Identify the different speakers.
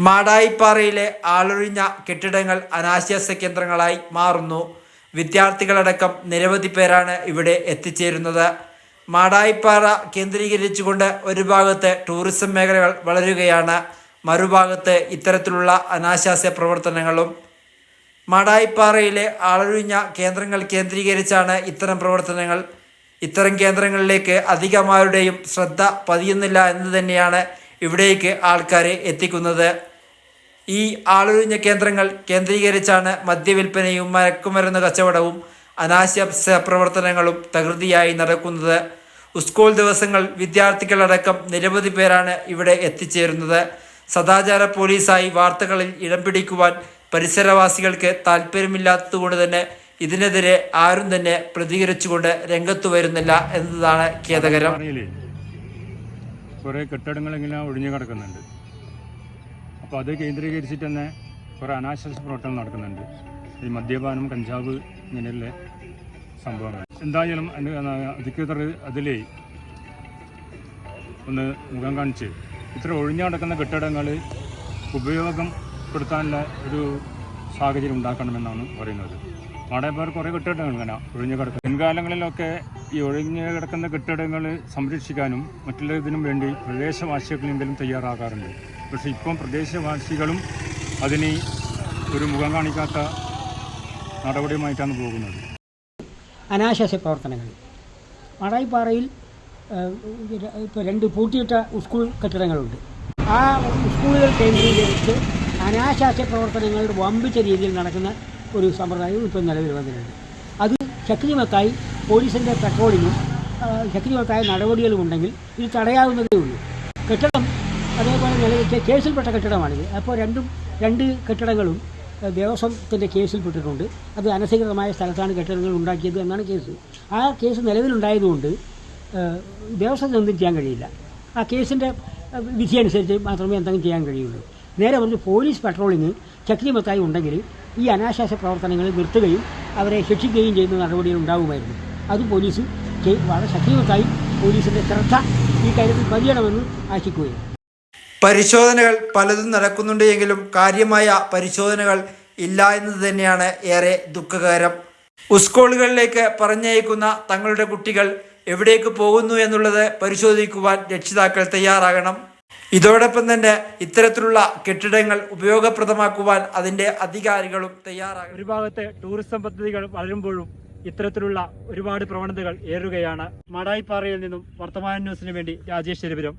Speaker 1: മാടായിപ്പാറയിലെ ആളൊഴിഞ്ഞ കെട്ടിടങ്ങൾ അനാശാസ്യ കേന്ദ്രങ്ങളായി മാറുന്നു. വിദ്യാർത്ഥികളടക്കം നിരവധി പേരാണ് ഇവിടെ എത്തിച്ചേരുന്നത്. മാടായിപ്പാറ കേന്ദ്രീകരിച്ചുകൊണ്ട് ഒരു ഭാഗത്ത് ടൂറിസം മേഖലകൾ വളരുകയാണ് മറുഭാഗത്ത് ഇത്തരത്തിലുള്ള അനാശാസ്യ പ്രവർത്തനങ്ങളും. മാടായിപ്പാറയിലെ ആളൊഴിഞ്ഞ കേന്ദ്രങ്ങൾ കേന്ദ്രീകരിച്ചാണ് ഇത്തരം പ്രവർത്തനങ്ങൾ. ഇത്തരം കേന്ദ്രങ്ങളിലേക്ക് അധികമാരുടെയും ശ്രദ്ധ പതിയുന്നില്ല എന്ന് തന്നെയാണ് ഇവിടേക്ക് ആൾക്കാരെ എത്തിക്കുന്നത്. ഈ ആളൊഴിഞ്ഞ കേന്ദ്രങ്ങൾ കേന്ദ്രീകരിച്ചാണ് മദ്യവിൽപ്പനയും മയക്കുമരുന്ന് കച്ചവടവും അനാശാസ്യ പ്രവർത്തനങ്ങളും തകൃതിയായി നടക്കുന്നത്. സ്കൂൾ ദിവസങ്ങൾ വിദ്യാർത്ഥികളടക്കം നിരവധി പേരാണ് ഇവിടെ എത്തിച്ചേരുന്നത്. സദാചാര പോലീസായി വാർത്തകളിൽ ഇടം പിടിക്കുവാൻ പരിസരവാസികൾക്ക് താല്പര്യമില്ലാത്തതുകൊണ്ട് തന്നെ ഇതിനെതിരെ ആരും തന്നെ പ്രതികരിച്ചുകൊണ്ട് രംഗത്തു വരുന്നില്ല എന്നതാണ് ഖേദകരം.
Speaker 2: കുറേ കെട്ടിടങ്ങൾ ഇങ്ങനെ ഒഴിഞ്ഞു കിടക്കുന്നുണ്ട്. അപ്പോൾ അത് കേന്ദ്രീകരിച്ചിട്ട് തന്നെ കുറേ അനാശ്വാസ പ്രവർത്തനം നടക്കുന്നുണ്ട്. ഈ മദ്യപാനം കഞ്ചാവ് ഇങ്ങനെയുള്ള സംഭവങ്ങൾ. എന്തായാലും അധികൃതർ അതിലേ ഒന്ന് മുഖം കാണിച്ച് ഇത്ര ഒഴിഞ്ഞു കിടക്കുന്ന കെട്ടിടങ്ങൾ ഉപയോഗപ്പെടുത്താനുള്ള ഒരു സാഹചര്യം ഉണ്ടാക്കണമെന്നാണ് പറയുന്നത്. വാടകപ്പാർ കുറേ കെട്ടിടങ്ങൾ ഇങ്ങനെ ഒഴിഞ്ഞു കിടക്കും മുൻകാലങ്ങളിലൊക്കെ ഈ ഒഴിഞ്ഞു കിടക്കുന്ന കെട്ടിടങ്ങൾ സംരക്ഷിക്കാനും മറ്റുള്ള ഇതിനും വേണ്ടി പ്രദേശവാസികളെങ്കിലും തയ്യാറാകാറുണ്ട്. പക്ഷെ ഇപ്പം പ്രദേശവാസികളും അതിന് ഒരു മുഖം കാണിക്കാത്ത നടപടിയുമായിട്ടാണ് പോകുന്നത്.
Speaker 3: അനാശാസ്യ പ്രവർത്തനങ്ങൾ. മടായിപ്പാറയിൽ ഇപ്പോൾ രണ്ട് പൂട്ടിയിട്ട സ്കൂൾ കെട്ടിടങ്ങളുണ്ട്. ആ സ്കൂളുകൾ കേന്ദ്രീകരിച്ച് അനാശാസ്യ പ്രവർത്തനങ്ങൾ വമ്പിച്ച രീതിയിൽ നടക്കുന്ന ഒരു സമ്പ്രദായവും ഇപ്പോൾ നിലവിൽ വന്നിട്ടുണ്ട്. അത് ശക്തിമത്തായി പോലീസിന്റെ പെട്രോളിങ്ങും ശക്തിമത്തായ നടപടികളും ഉണ്ടെങ്കിൽ ഇത് തടയാവുന്നതേ ഉള്ളൂ. കെട്ടിടം അതേപോലെ നിലവിൽ കേസിൽപ്പെട്ട കെട്ടിടമാണിത്. അപ്പോൾ രണ്ടും രണ്ട് കെട്ടിടങ്ങളും ദേവസ്വത്തിന്റെ കേസിൽപ്പെട്ടിട്ടുണ്ട്. അത് അനധികൃതമായ സ്ഥലത്താണ് കെട്ടിടങ്ങൾ ഉണ്ടാക്കിയത് എന്നാണ് കേസ്. ആ കേസ് നിലവിലുണ്ടായതുകൊണ്ട് ദേവസ്വത്തിന് ഒന്നും ചെയ്യാൻ കഴിയില്ല. ആ കേസിന്റെ വിധി അനുസരിച്ച് മാത്രമേ എന്തെങ്കിലും ചെയ്യാൻ കഴിയുള്ളൂ. നേരെ മറിച്ച് പോലീസ് പട്രോളിങ് ശക്തിമത്തായി ഉണ്ടെങ്കിൽ ഈ അനാശാസ്യ പ്രവർത്തനങ്ങൾ നിർത്തുകയും അവരെ ശിക്ഷിക്കുകയും ചെയ്യുന്ന നടപടികൾ ഉണ്ടാകുമായിരുന്നു അത് പോലീസ് വളരെ ശക്തിമത്തായി പോലീസിന്റെ ശ്രദ്ധ ഈ കാര്യത്തിൽ പതിയണമെന്ന് ആശിക്കുകയാണ്.
Speaker 1: പരിശോധനകൾ പലതും നടക്കുന്നുണ്ട് എങ്കിലും കാര്യമായ പരിശോധനകൾ ഇല്ല എന്നത് തന്നെയാണ് ഏറെ ദുഃഖകരം. സ്കൂളുകളിലേക്ക് പറഞ്ഞയക്കുന്ന തങ്ങളുടെ കുട്ടികൾ എവിടേക്ക് പോകുന്നു എന്നുള്ളത് പരിശോധിക്കുവാൻ രക്ഷിതാക്കൾ തയ്യാറാകണം. ഇതോടൊപ്പം തന്നെ ഇത്തരത്തിലുള്ള കെട്ടിടങ്ങൾ ഉപയോഗപ്രദമാക്കുവാൻ അതിന്റെ അധികാരികളും തയ്യാറാകും ഒരു ഭാഗത്തെ ടൂറിസം പദ്ധതികൾ വളരുമ്പോഴും ഇത്തരത്തിലുള്ള ഒരുപാട് പ്രവണതകൾ ഏറുകയാണ്. മാടായിപ്പാറയിൽ നിന്നും വർത്തമാന ന്യൂസിന് വേണ്ടി രാജേഷ് ചെരുപുരം.